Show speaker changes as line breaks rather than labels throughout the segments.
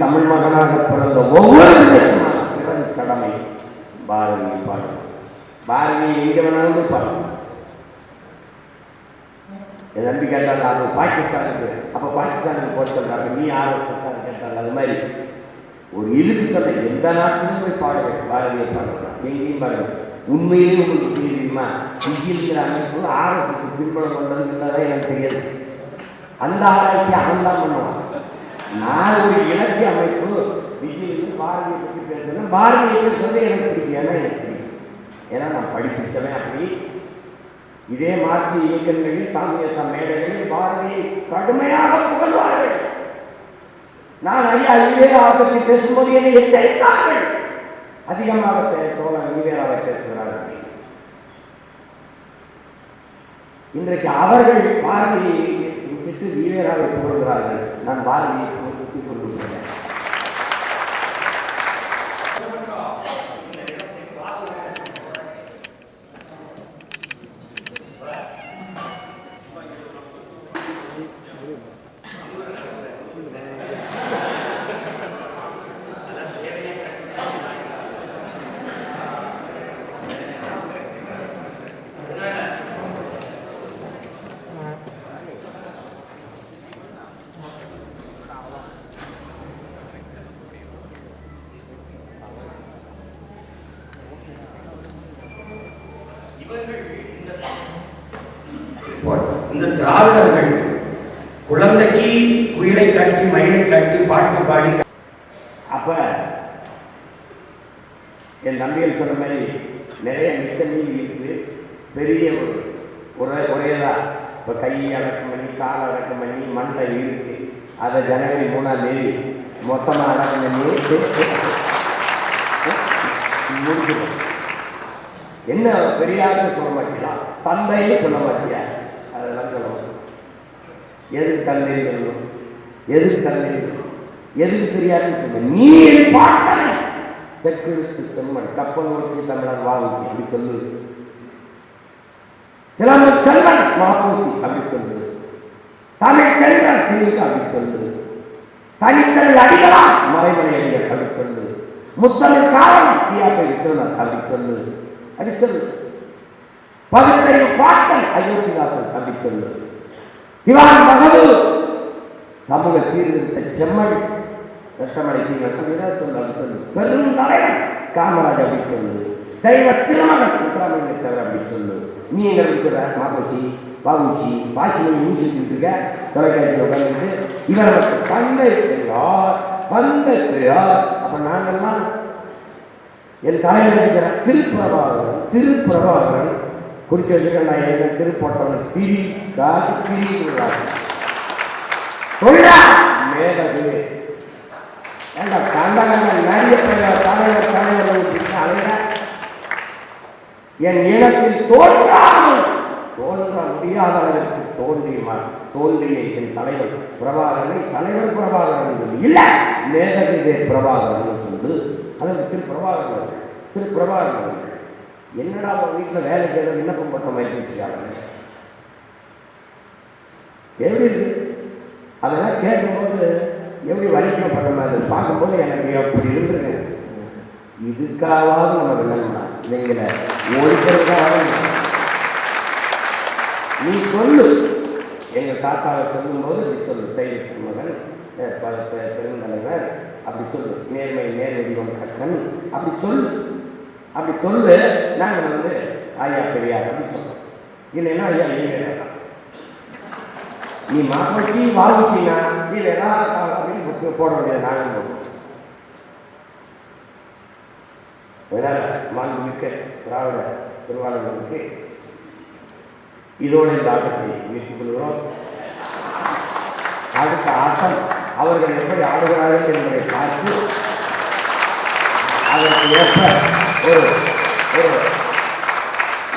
தமிழ் மகனாக பிறந்த ஒவ்வொரு கடமை பாரதியை பாடணும். பாரதியை எங்க வேணாலும் போய் பாடணும். என் தம்பி கேட்டாங்க அது பாகிஸ்தானுக்கு அப்போ பாகிஸ்தானுக்கு போட்டு நீ ஆர்வப்பட்டான்னு கேட்டாங்க அது மாதிரி. ஒரு இழுக்கு சொல்ல எந்த நாட்டிலும் போய் பாடுவேன் பாரதியை பாடலாம் எங்கேயும் பாடுவேன் உண்மையிலேயே உங்களுக்கு தெரியுமா இங்கிருக்கிற அமைப்பு ஆர்எஸ்எஸ் பின்பலம் பண்ணுறதுங்கிறதா எனக்கு தெரியாது. அந்த ஆராய்ச்சி அவன் தான் பண்ணுவான். நான் ஒரு இலக்கிய அமைப்பு விஜய் பாரதியை பற்றி பேசுறேன் பாரதியை பற்றி எனக்கு பிடிக்கும் ஏன்னா எனக்கு பிடிக்கும் ஏன்னா நான் படிப்பிச்சவன் அப்படி. இதே மார்க்சி இயக்கங்களில் காங்கிரஸ் மேடைகளில் பாரதியை கடுமையாக புகழ்வார்கள். நான் ஐயா ஈவேராவை பற்றி பேசும்போது என்னை எச்சரித்தார்கள். அதிகமாக தோழன் தோழர் ஈவேராவை பேசுகிறார்கள். இன்றைக்கு அவர்கள் பாரதியை விட்டு ஈவேராவை புகழ்கிறார்கள். நான் பாரதியை புகழ்த்தி கொண்டிருக்கிறேன்
இந்த திராவிடர்கள் குழந்தைக்கு குயிலை காட்டி மயிலை காட்டி பாட்டு பாடி.
அப்ப என் நம்பிகள் சொன்ன மாதிரி நிறைய மிச்ச இருக்கு. இருக்குது பெரிய ஒரு ஒரே ஒரேதான் இப்போ கை அடக்கம் பண்ணி கால் அடக்கம் பண்ணி மண்டை இருக்கு. அதை ஜனவரி மூணாம் தேதி மொத்தமாக அடக்கம் பண்ணி முடிக்கணும். என்ன பெரியாருன்னு சொல்ல மாட்டியா தந்தைன்னு சொல்ல மாட்டியா அதெல்லாம் சொல்லணும் எது தந்தை சொல்லணும் எது தந்தை எதுக்கு தெரியாதுன்னு சொல்ல நீ என் பாட்டன் செக்கெழுத்து செம்மன் கப்பல் ஓட்டி தமிழன் வாங்குச்சு அப்படி சொல்லு. சிலம்பு செல்வன் மாப்பூசி அப்படி சொல்லு. தமிழ் செல்வன் திணிக்க அப்படி சொல்லு. தனித்தல் அடிகளா மறைமலை அடிகள் அப்படி சொல்லு. முத்தமிழ் காலம் தியாக விஸ்வநாத் அப்படி சொல்லு. அப்படி சொல்லு. பகுத்தறிவு பாட்டன் அயோத்திதாசன் அப்படி சொல்லு. திவான் பகதூர் சமூக சீர்திருத்த செம்மன் ரஷ்டமலை சீவன் அப்படிதான் சொல்லு அப்படி சொல்லு பெரும் தலைவன் காமராஜ் அப்படி சொல்லு தெய்வ திருமகன் முத்துராமலிங்க தேவர் அப்படி சொல்லு நீ எங்க இருக்கிற மாப்பூசி பாபுசி பாசிமணி ஊசிட்டு இருக்க? தொலைக்காட்சியில் உட்காந்துட்டு இவர் மட்டும் தந்தை பெரியார் தந்தை பெரியார். அப்ப நாங்கள்லாம் என் தலைவர் இருக்கிற திருப்பிரபாகரன் திருப்பிரபாகரன் குறித்து வச்சுக்க நான் என்ன திருப்போட்டவன்? திரி காசு திரி தொழிலா மேலது ஏண்டா கண்டகண்ட நடிக தலைவர் தலைவர் அழகா என் இனத்தில் தோன்றாமல் தோன்ற முடியாதவர்களுக்கு அளவிற்கு தோன்றிய என் தலைவர் பிரபாகரனை தலைவர் பிரபாகரன் சொல்லி இல்லை மேதகிதே பிரபாகரன் சொல்லு. அதற்கு திரு பிரபாகரன் திரு பிரபாகரன் என்னடா உன் வீட்டில் வேலை செய்த விண்ணப்பம் போட்ட மாதிரி இருக்காங்க எப்படி அதெல்லாம் கேட்கும்போது எப்படி வலிக்கப்பட்ட மாதிரி பார்க்கும்போது எனக்கு அப்படி இருந்துருங்க இதுக்காவது நம்ம நன்மை இவங்களை நீ சொல்லு. எங்கள் தாத்தாவை சொல்லும்போது நீ சொல்லு. தைரிய மகன் பல பெருந்தலைவர் அப்படி சொல்லு. நேர்மை நேர்வடிவம் கட்டன் அப்படி சொல்லு. அப்படி சொல்லு. நாங்கள் வந்து ஐயா பெரியார் அப்படின்னு சொல்கிறோம் இல்லைன்னா ஐயா நீங்கள் நீ மாப்பச்சி வாழ்வுச்சினா இல்லைன்னா அப்படின்னு புக்கு போட முடியாது நாங்கள் போடுவோம் அதனால மாண்புமிக்க திராவிட திருவாளர்களுக்கு இதோடு இந்த ஆட்டத்தை வீட்டுக் கொள்கிறோம். அடுத்த ஆட்டம் அவர்கள் எப்படி ஆடுகிறார்கள் என்பதை பார்த்து அதற்கு ஏற்ப ஒரு ஒரு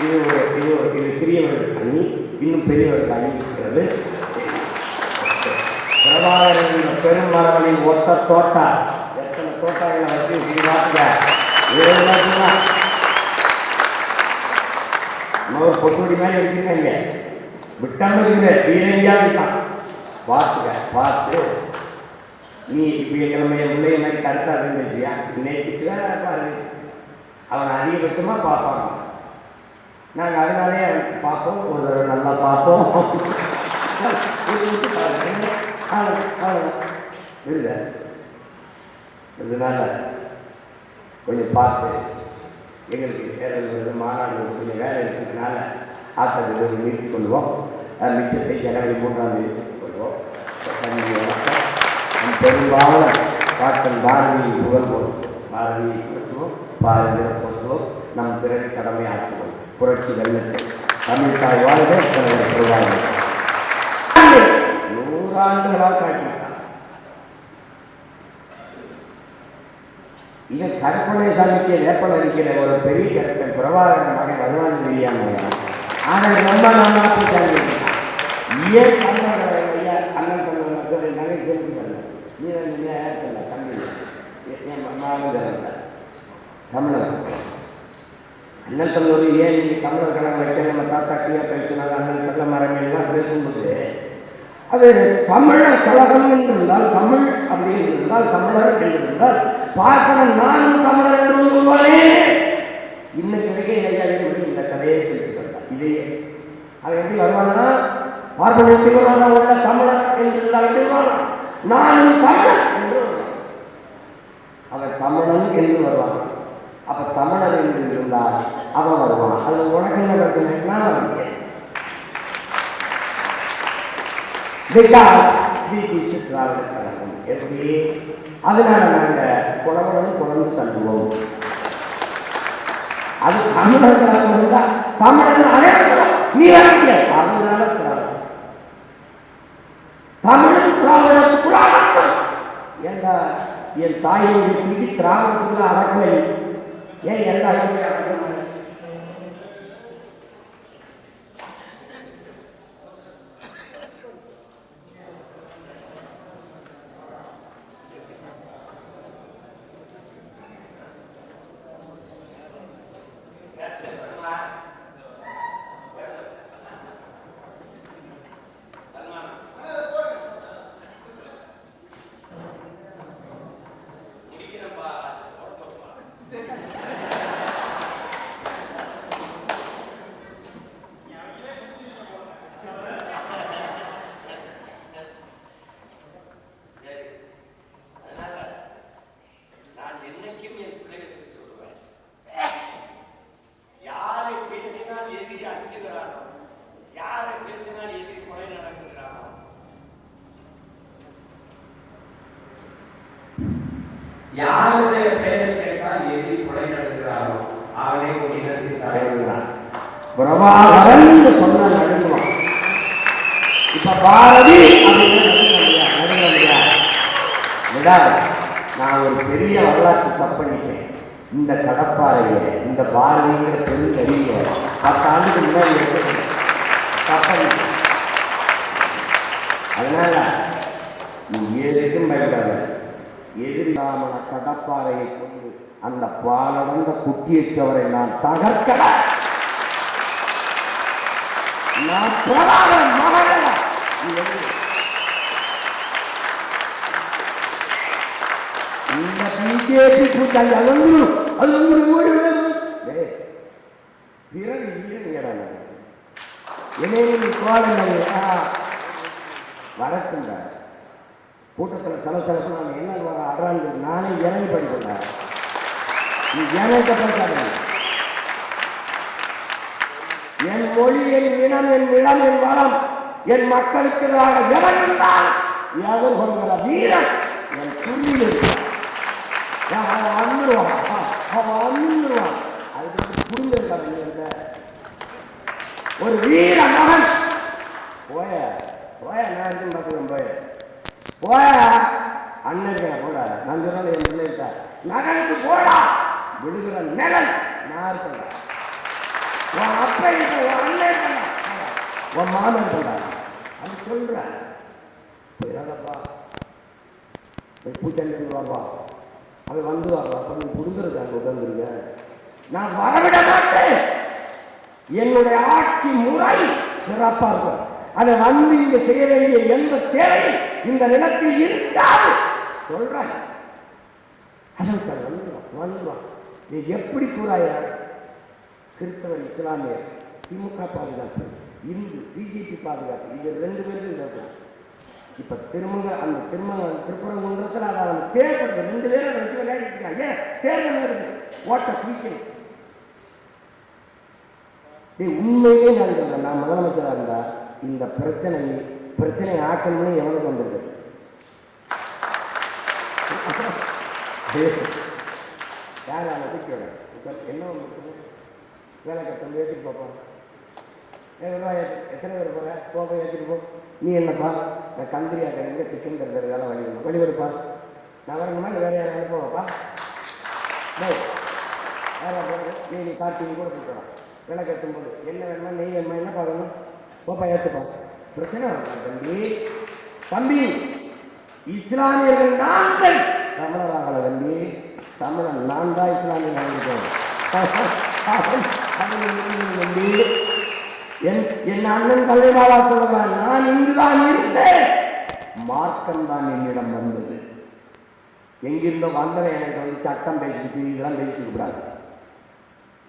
இது ஒரு இது ஒரு இது சிறியவர்கள் அணி இன்னும் பெரியவர்கள் அணி இருக்கிறது பிரபாகரன் பெருமரவனின் ஒத்த தோட்டா எத்தனை தோட்டாக்களை வச்சு இப்படி பார்த்துக்க இன்னொரு பொட்டுடி மாதிரி எடுத்துக்கங்க விட்டாம இருக்குது. பீரங்கியா இருக்கான். பார்த்துக்க பார்த்து. நீ இப்படி நம்ம உள்ளே மாதிரி கரெக்டாக இருந்துச்சியா நேற்றுக்கு பாரு. அவன் அதிகபட்சமாக பார்ப்பாங்க நாங்கள் அதனாலே பார்ப்போம். ஒரு தடவை நல்லா பார்ப்போம். இது இல்லை அதனால கொஞ்சம் பார்த்து எங்களுக்கு வேறு மாநாடு கொஞ்சம் வேலை இருக்கிறதுனால ஆட்டத்தில் ஒரு நிறுத்தி கொள்வோம் மிச்சத்தை ஜனவரி மூன்றாம் தேதி கொள்வோம் பெரும்பாலும் பாட்டன் பாரதியை புகழ்வோம். பாரதியை புகழ்வோம் பாரதியை புகழ்வோம் நம் பிறகு கடமை ஆற்றுவோம் புரட்சி வெள்ளத்தை தமிழ் தாய் வாழ்க தலைவர் பெருவாழ்வு நூறாண்டுகளாக காட்டினார். இது கற்பனை சமைக்க வேப்பல் அடிக்கிற ஒரு பெரிய கருத்தை பிரபாகரன் மகன் வருவான் தெரியாமல் ஆனால் ரொம்ப நல்லா போட்டாங்க ஏன் அண்ணன் சொன்ன நகை கேள்விப்படல நீ தமிழ் தமிழர். அண்ணன் தந்தோடு ஏன் நீ தமிழர் கடன் வைக்க நம்ம தாத்தா கீழே பேசினாங்க அண்ணன் தள்ள மரம் எல்லாம் பேசும்போது அது தமிழர் கழகம் என்றிருந்தால் தமிழ் அப்படி இருந்தால் தமிழர் என்றிருந்தால் பார்க்கணும் நானும் தமிழர் என்று சொல்வானே இன்னைக்கு வரைக்கும் ஐயா இந்த கதையை சொல்லிட்டு இதையே. அவன் எப்படி வருவானா பார்ப்பன எப்படி உள்ள தமிழர் என்றிருந்தால் எப்படி நானும் தமிழர் என்று வருவான் அவன் தமிழன் என்று வருவான் அப்ப தமிழர் என்று இருந்தால் அவன் வருவான். அது உனக்கு என்ன பிரச்சனைனா because this is Dravida Kazhagam எப்படி? அதனால நாங்கள் குழம்புடன் குழம்பு தள்ளுவோம் அது தமிழர் கழகம் இருந்தால் தமிழன் அழைக்கிறோம் நீ அழைக்க அதனால திராவிடம் தமிழ் திராவிடம் திராவிடம் ஏண்டா என் தாயை திராவிடத்துக்குள்ள அறக்கலை ஏன் எல்லா இடத்துலையும் அடக்கலை?
சரி அதனால நான் என்னைக்கும் என் பிள்ளைகளுக்கு சொல்லுவேன் யாரை பேசினால் எதிரி அஞ்சுகிறானோ யாரை பேசினால் எதிரி கொலை நடக்குகிறானோ
அவனுடைய பெயரை கேட்டால் எதிரி கொலை நடக்கிறாரோ அவனே ஒரு இனத்தில் தலைவர்
தலைவர்களான் பிரபாகரன் சொன்ன நடுங்குவான். இப்ப பாரதி அப்படின்னு நான் ஒரு பெரிய வரலாற்று தப்பணிட்டேன் இந்த கடப்பாறையை இந்த பாரதிங்கிற பெருங்கறிய பத்து ஆண்டுக்கு முன்னாடி எடுத்து தப்பணிட்டேன் அதனால நீ எதுக்கும் பயப்படாத. எதிரிராமன சடப்பாறையை கொண்டு அந்த பாலடந்த குட்டியச்சவரை நான் தகர்க்க. நான் இந்த பிஜேபி கூட்டாளி அலங்கு அலங்கு பிறகு இல்லைங்கிறாங்க என்னையே கூட்டத்தில் சலசலப்பு நான் என்ன வர அடான்னு நானே இறங்கி படிக்கிறேன் நீ இறங்க பேசாத என் மொழி என் இனம் என் நிலம் என் வளம் என் மக்களுக்கு நான் எவன் இருந்தால் எவன் சொல்கிற வீரன். என் துணியில் இருக்கிறான். அவன் வந்துடுவான் அவன் வந்துடுவான் அதுக்கு புரிஞ்சிருக்காங்க ஒரு வீர மகன் போய போய நான் இருந்து பார்த்துக்கிறேன் போய போட. அண்ணன் போட. நான் சொல்றேன் என் பிள்ளைகிட்ட நகனுக்கு போடா. விடுகிற நகன் நான் இருக்கேன். உன் அப்பா இருக்க உன் அண்ணன் உன் மாமன் இருக்கா. அது சொல்ற. போயிடாதப்பா போய் பூச்செண்டு வாப்பா அவன் வந்து வாப்பா அப்ப. அங்கே நான் வரவிட மாட்டேன். என்னுடைய ஆட்சி முறை சிறப்பா இருக்கும். அதை வந்து இங்க செய்ய வேண்டிய எந்த தேவை இந்த நிலத்தில் இருக்காது. சொல்றாங்க அதற்கு வந்துடும் வந்துடும் நீ எப்படி கூறாயா கிறிஸ்தவர் இஸ்லாமியர் திமுக பாதுகாப்பு இந்து பிஜேபி பாதுகாப்பு இது ரெண்டு பேருக்கும் இருக்கும் இப்ப திருமங்க அந்த திருமங்க திருப்பரங்குன்றத்தில் அதை அவன் தேர்தல் ரெண்டு பேரும் அதை வச்சு விளையாடிட்டு இருக்காங்க ஏன்? தேர்தல் ஓட்ட குவிக்கணும். டேய் உண்மையிலே நான் சொல்றேன் நான் முதலமைச்சராக இருந்தா? இந்த பிரச்சனை பிரச்சனை ஆக்கணும்னு எவனுக்கு வந்திருக்கு? யார் அவனை தூக்கி என்ன ஒன்று இருக்குது வேலை கட்டம் ஏற்றிட்டு பார்ப்போம் எத்தனை பேர் போகிற போக ஏற்றிட்டு போ. நீ என்னப்பா? நான் கந்திரியா எங்கே சிக்கன் தருது வேலை வழி வழி விடுப்பா நான் வரணுமா? இல்லை வேறு யாரும் அனுப்புவாப்பா டேய் வேற போகிறது நீ நீ கார்த்தி கூட கொடுக்கலாம் விலை கட்டும் போது என்ன வேணுமா நெய் வேணுமா? என்ன பார்க்கணும் போப்பா ஏற்றுப்பா பிரச்சனை தம்பி. தம்பி இஸ்லாமியர்கள் நாங்கள் தமிழராகல தம்பி. தமிழன் நான் தான் இஸ்லாமியன் தம்பி என் என் அண்ணன் தலைவாளா சொல்லுவான் நான் இங்குதான் இருந்தேன். மார்க்கம் தான் என்னிடம் வந்தது. எங்கிருந்தோ வந்தவன் எனக்கு வந்து சட்டம் பேசிட்டு இதெல்லாம் பேசிட்டு கூடாது.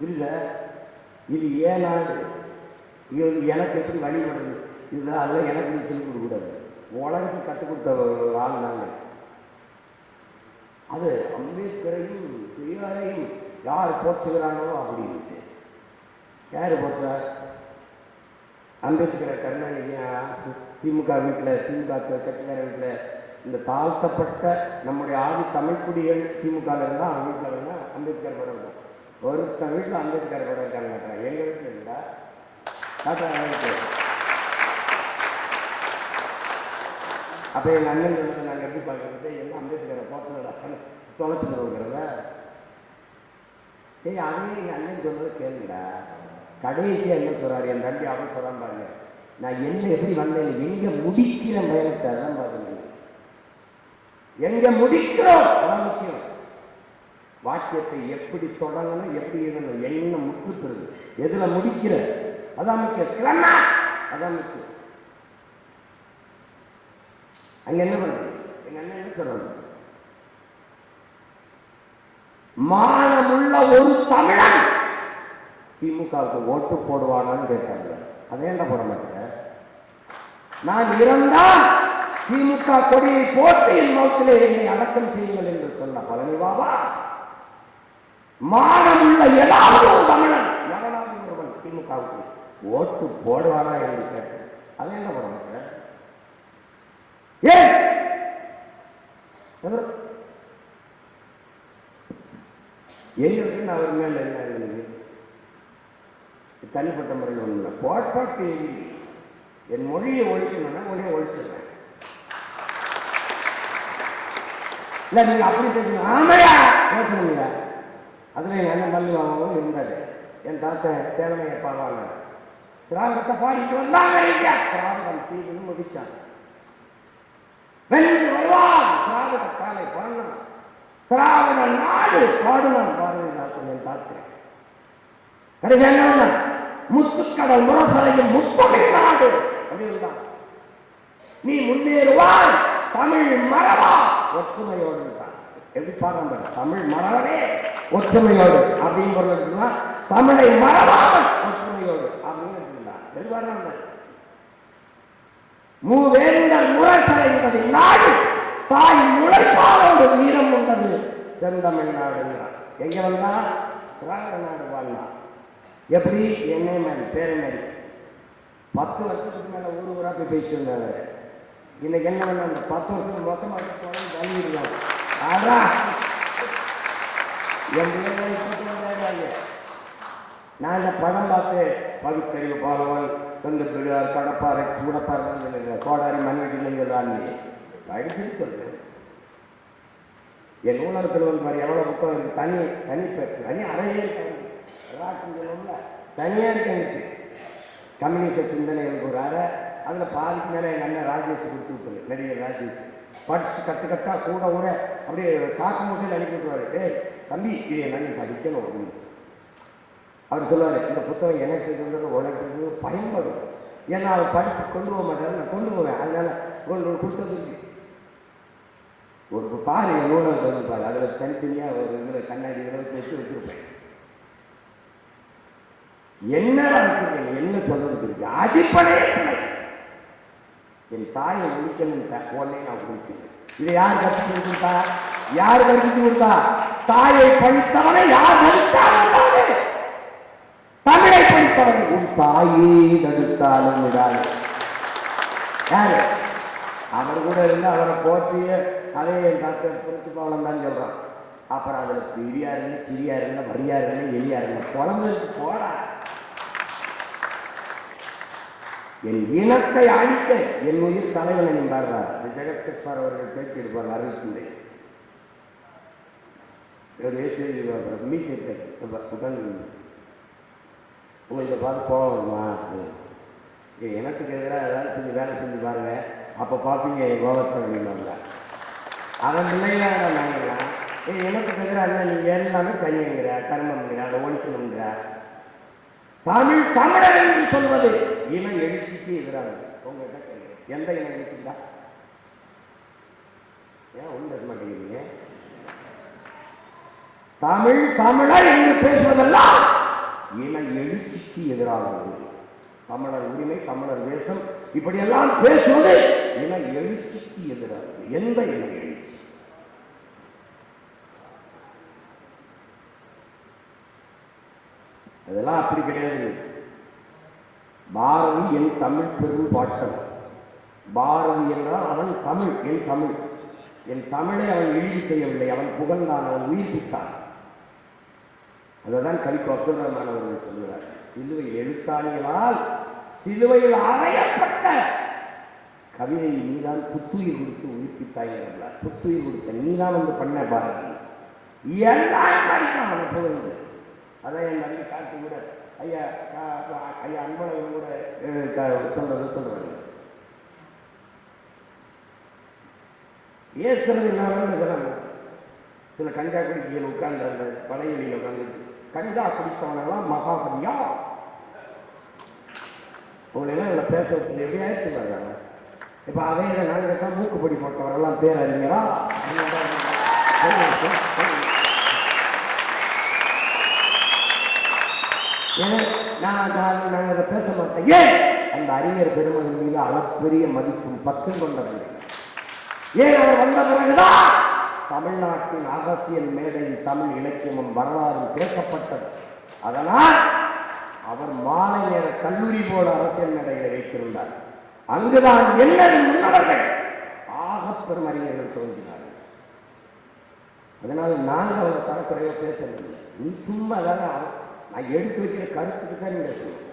இல்லை இது ஏன் இங்கே எனக்கு எப்படி வழிபடுறது இதுதான் அதெல்லாம் எனக்கு சொல்லிக் கொடுக்கக்கூடாது உலகத்துக்கு கற்றுக் கொடுத்த ஆள் நாங்கள் அது அம்பேத்கரையும் பெரியாரையும் யார் போற்றுகிறானோ அப்படின்ட்டு. யார் போட்டார் அம்பேத்கரை கருணாநிதியா திமுக வீட்டில் திமுக கட்சிக்கார வீட்டில் இந்த தாழ்த்தப்பட்ட நம்முடைய ஆதி தமிழ்குடிகள் திமுக இருந்தால் அவங்க வீட்டில் இருந்தால் அம்பேத்கர் படம் இருக்கும் ஒருத்தன் வீட்டில் அம்பேத்கர் படம் இருக்காங்க எங்கள் வீட்டில் இருந்தால் அப்போ எங்கள் அண்ணன் வந்து நாங்கள் எப்படி பார்க்கறது எல்லாம் அம்பேத்கரை போட்டு தொலைச்சு போகிறத ஏய் அதையும் எங்கள் அண்ணன் சொன்னதை கேளுங்கடா. கடைசியாக என்ன சொல்கிறாரு என் தம்பி அவன் சொல்கிறான் பாருங்க. நான் என்ன எப்படி வந்தேன்? எங்கே முடிக்கிற பயணத்தை தான் பாருங்க. எங்க முடிக்கிறோம்? அதான் முக்கியம். வாக்கியத்தை எப்படி தொடங்கணும் எப்படி இருக்கணும் என்ன முற்றுத்துறது எதில் முடிக்கிற அதான் முக்கியம் கிளமாக்ஸ் அதான் முக்கியம் அங்க என்ன பண்ணுறது எங்க அண்ணன் என்ன சொல்றாங்க மானமுள்ள ஒரு தமிழன் திமுகவுக்கு ஓட்டு போடுவானான்னு கேட்டாங்க. அதே என்ன போட மாட்டேன் நான் இருந்தால் திமுக கொடியை போட்டு என் முகத்திலே என்னை அடக்கம் செய்யுங்கள் என்று சொன்ன பழனி பாபா மானமுள்ள ஏதாவது ஒரு தமிழன் எவனாவது ஒருவன் திமுகவுக்கு. ஓட்டு போடுவானா என்று கேட்டு அதை என்ன பண்ண மாட்டேன் ஏன் எதற்கு? எங்களுக்கு அவர் மேல என்ன இருந்தது தனிப்பட்ட முறையில் ஒன்று கோட்பாட்டு என் மொழியை ஒழிக்கணும்னா மொழியை ஒழிச்சிடுறேன். இல்லை நீங்கள் அப்படி பேசுங்க. ஆமையா? பேசணுங்க அதில் என்ன மல்லி வாங்கவும் இருந்தாரு என் தாத்தா தேவையை பாடுவாங்க திராவிடத்தை பாடிட்டு வந்தாங்க ஐயா. திராவிடம் தீதுன்னு முடிச்சான் வென்று வருவான் திராவிட காலை பாடணும். திராவிட நாடு பாடுனான் பாரதிதாசன் என் தாத்தா கடைசி என்ன முத்துக்கடல் முரசலையும் முத்தமிழ் நாடு. அப்படின்னு நீ முன்னேறுவாய். தமிழ் மரபா ஒற்றுமையோடு எப்படி பாடுறான் தமிழ் மரபே ஒற்றுமையோடு. அப்படின்னு பொருள் தமிழை மரபாக ஒற்றுமையோடு. அப்படின்னு மூவேந்தர் முரசரை என்பது நாடு தாய் முளைப்பாலோடு வீரம் கொண்டது செந்தமிழ் நாடுங்கிறான் எங்க வந்தா திராவிட நாடு வாழ்ந்தான் எப்படி? என்னை மாதிரி பேரை மாதிரி. பத்து வருஷத்துக்கு மேல ஊர் ஊராக போய் பேசிட்டு இருந்தாரு இன்னைக்கு என்ன பண்ண அந்த பத்து வருஷத்துக்கு மொத்தமாக தள்ளிடுறாங்க அதான் என் பிள்ளைங்க நான் இந்த படம் பார்த்து பகுத்தறிவு பாலவன் தொண்டு பிள்ளையார் கடப்பாறை கூடப்பாறை கோடாரி மண்வெட்டிலாம் படிச்சுட்டு சொல்றேன். என் நூலகத்தில் வந்து மாதிரி எவ்வளோ புத்தகம் இருக்கு? தனி தனி பெ- தனி அறையே இருக்காங்க தனியாக இருக்கு கம்யூனிஸ்ட் சிந்தனைகளுக்கு ஒரு அறை அதில் பாதிக்கு மேலே எங்கள் அண்ணன் ராஜேஷ் கொடுத்து விட்டுரு நடிகர் ராஜேஷ். படிச்சு கற்று கட்டா கூட கூட அப்படியே சாக்கு மட்டும் அனுப்பி விட்டுருவாரு. தம்பி இது என்னன்னு படிக்கணும். அப்படின்னு அவர் சொல்லுவார் இந்த புத்தகம் எனக்கு இருந்தது உனக்கு இருந்தது பயன்படும். ஏன்னா அதை படித்து கொண்டு போக மாட்டாரு நான் கொண்டு போவேன். அதனால கொண்டு கொடுத்தது ஒரு பாரு என் நூலகத்தை வந்து பாரு அதில் தனித்தனியாக ஒரு இதில் கண்ணாடி இதில் வச்சு வச்சு வச்சிருப்பேன். என்ன வச்சிருக்கேன் என்ன சொல்றது இருக்கு அடிப்படையே என் தாயை முடிக்கணும் உடனே நான் குடிச்சிருக்கேன் இதை யார் கற்பித்து கொடுத்தா? யார் கற்பித்து கொடுத்தா? தாயை படித்தவனை யார் தடுத்தாலும் தமிழை உன் தாயே தடுத்தாலும் விடாது. யாரு? அவர் கூட இருந்து அவரை போற்றிய அதே டாக்டர் புரிச்சு பாவலம் தான் சொல்றான். அப்புறம் அதில் பெரியா இருங்க சிறியா இருங்க வரியா இருங்க எலியா இருங்க குழந்தைக்கு போடா. என் இனத்தை அழிக்க என் உயிர் தலைவன் என்பார்கள் ஜெகதீஸ்வர் அவர்கள் பேட்டி எடுப்பார் அறிவிக்கின்றேன் இவர் ஏசி மீசை உட்காந்து உங்களுக்கு பார்த்து போகணுமா எனக்கு எதிராக ஏதாவது செஞ்சு வேலை செஞ்சு பாருங்க. அப்போ பார்ப்பீங்க என் கோபத்தை அப்படின்னாங்க அதன் பிள்ளைகளாக நாங்கள்லாம் ஏ எனக்கு எதிராக இல்லை நீங்கள் எல்லாமே செய்யுங்கிற கர்மங்கிற அதை ஒழிக்கணுங்கிற தமிழ் தமிழர் என்று சொல்வது. இன எழுச்சிக்கு எதிராக உங்கள்கிட்ட எந்த இன எழுச்சிக்கா ஏன் ஒன்று பேச மாட்டேங்கிறீங்க? தமிழ் தமிழர் என்று பேசுவதெல்லாம் இன எழுச்சிக்கு எதிரானது. தமிழர் உரிமை தமிழர் தேசம் இப்படியெல்லாம் பேசுவது இன எழுச்சிக்கு எதிரானது. எந்த இன எழுச்சி? அதெல்லாம் அப்படி கிடையாது. பாரதி என் தமிழ் பெரும் பாட்டன் பாரதி என்றால் அவன் தமிழ் என் தமிழ். என் தமிழை அவன் இழிவு செய்யவில்லை. அவன் புகழ்ந்தான் அவன் உயிர்ப்பித்தான் அதுதான் கவிக்கு அப்துல் ரஹ்மான் அவர்கள் சொல்லுகிறார். சிலுவை எழுத்தாணிகளால் சிலுவையில் அறையப்பட்ட கவிதை நீதான் புத்துயிர் கொடுத்து உயிர்ப்பித்தாய் என்றார். புத்துயிர் கொடுத்த நீதான் வந்து பண்ண பாரதி. எல்லாம் படிக்கலாம் அவன் புகழ்ந்து அதான் என் நன்றி காட்டு கூட ஐயா ஐயா அன்பழகன் கூட சொல்றது சொல்றாங்க ஏசுறது இல்லாமல் சில கஞ்சா குடிக்கையில் உட்கார்ந்து அந்த பழையலியில் உட்கார்ந்து கஞ்சா குடித்தவனெல்லாம் மகாபலியா? உங்களெல்லாம் இதில் பேசுறது எப்படியாச்சும் வர்றாங்க இப்போ அதே இதை நான் கேட்டால் மூக்குப்படி போட்டவரெல்லாம் பேர் அறிஞரா ஏன்? நான் நான் நாங்கள் அதை பேச மாட்டேன். ஏன்? அந்த அறிஞர் பெருமகன் மீது அளப்பெரிய மதிப்பும் பற்றும் கொண்டவர்கள் ஏன் அவர் வந்த பிறகுதான்? தமிழ்நாட்டின் அரசியல் மேடையில் தமிழ் இலக்கியமும் வரலாறும் பேசப்பட்டது. அதனால் அவர் மாலை நேர கல்லூரி போல அரசியல் மேடையை வைத்திருந்தார். அங்குதான் எல்லாரும் முன்னவர்கள் ஆகப் அறிஞர்கள் தோன்றினார்கள். அதனால நாங்கள் அவரை சரக்குறைய பேசவில்லை. நீ சும்மா தானே நான் எடுத்து வைக்கிற கருத்துக்கு தான் நீங்கள் பேசணும்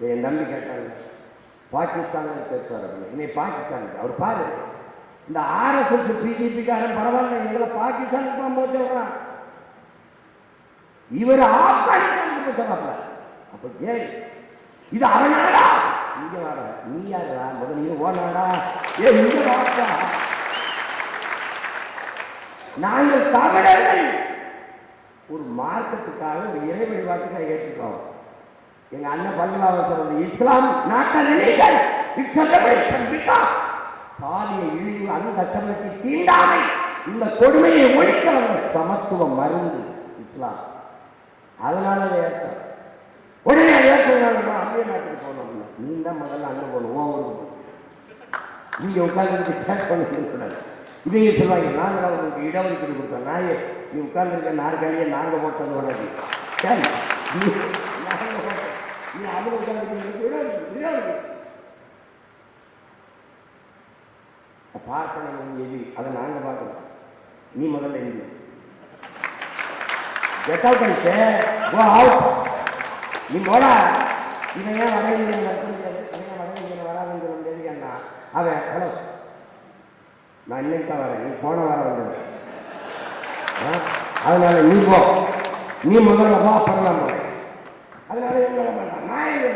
என் தம்பி கேட்டாங்க பாகிஸ்தானில் பேசுவார் அப்படின்னு. இன்னைக்கு பாகிஸ்தான் அவர் பாரு. இந்த ஆர்எஸ்எஸ் பிஜேபிக்காரன் பரவாயில்ல எங்களை பாகிஸ்தானுக்கு தான் போச்சு சொல்றான். இவர் ஆப்கானிஸ்தானுக்கு போச்சாப்ல அப்ப ஏய் இது அவனாடா. இங்க வாடா நீ யாருடா? முதல் நீ ஓனாடா ஏ இங்க வாடா நாங்கள் தமிழர்கள். ஒரு மார்க்கத்துக்காக ஒரு இறை வழிபாட்டுக்காக ஏற்றுக்கிறோம் எங்க அண்ணன் பல்லாவசர் இஸ்லாம் பல்கலாவ சொல்றது இஸ்லாம் நாட்டில் பிகாஸ் சாதிய இழிவு அந்தச்சமத்தை தீண்டாமை. இந்த கொடுமையை ஒழிக்க வந்த சமத்துவ மருந்து இஸ்லாம். அதனால அதை ஏற்ற உடனே அதை ஏற்றதுனால அங்கே நாட்டுக்கு போனோம். நீ தான் முதல்ல அங்கே போகணும் உன் ஊருக்கு போ. நீங்க உட்கார்ந்து ஸ்டார்ட் இவங்க சொல்லுவாங்க நாங்கள் அவங்களுக்கு இடஒதுக்கீடு கொடுத்தோம். நாயே நீ உட்கார்ந்துருக்க நாற்காலியை நாங்கள் போட்டது வராது சரி. நீ நாங்க போட்டோம். நீ அதில் உட்கார்ந்து இடஒதுக்கீடு எது? அதை நாங்கள் பார்க்கணும். நீ முதல்ல எழுதி. Get out and go out நீ போடா. இவன் ஏன் வட இந்தியன் நடக்கிறது இவன் வட இந்தியன் வராதுன்னு முடியாது அண்ணா அவன் ஹலோ நான் இன்னைக்கு தான் வரேன். நீ போன வர வந்தது. ஆ? அதனால நீ போ. நீ முதல்ல போ அப்புறம் நான் போறேன் அதனால எங்களை மாட்டான் நான் எங்க